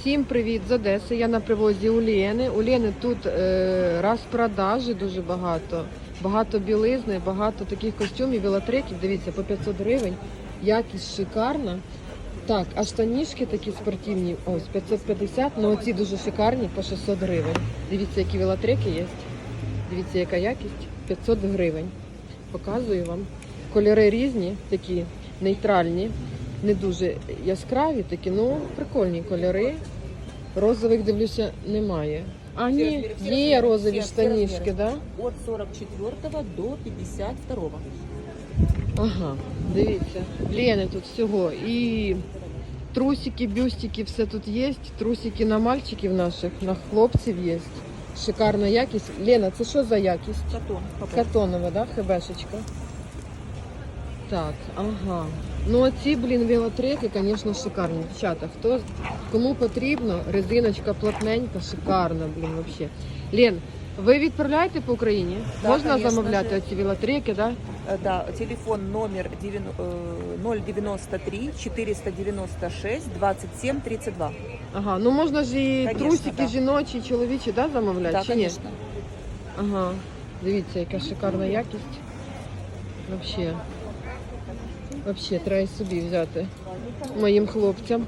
Всім привіт з Одеси. Я на привозі у Лєни. У Лєни тут е, розпродажі дуже багато. Багато білизни, багато таких костюмів, велотреків. Дивіться, по 500 гривень. Якість шикарна. Так, а штанішки такі спортивні, ось 550, ну оці дуже шикарні по 600 гривень. Дивіться, які велотреки є. Дивіться, яка якість 500 гривень. Показую вам. Кольори різні, такі нейтральні, не дуже яскраві, такі, ну прикольні кольори. Розових дивлюся, немає. А ні, є розові штанішки, да? От 44 до 52. Ага, дивіться. Лени тут всього. І трусики, бюстики, все тут є. Трусики на мальчиків наших, на хлопців є. Шикарна якість. Лена, це що за якість? Катон. Картонова, да, хебешечка? Так, ага. Ну ці, блін, велотреки, звісно, шикарні. Дівчата, хто, кому потрібно, резиночка плотненька, шикарна, блін, вообще. Лен, ви відправляєте по Україні? Да, Можна конечно замовляти же. оці велотреки, да? Э, Да, телефон номер девяно- э, 093 496 27 32. Ага, ну можна ж і Конечно, трусики да. жіночі, чоловічі, да, замовляти? Да, чи ні? конечно. Ага. Дивіться, яка шикарна якість. Вообще. Вообще, треба собі взяти. Моїм хлопцям.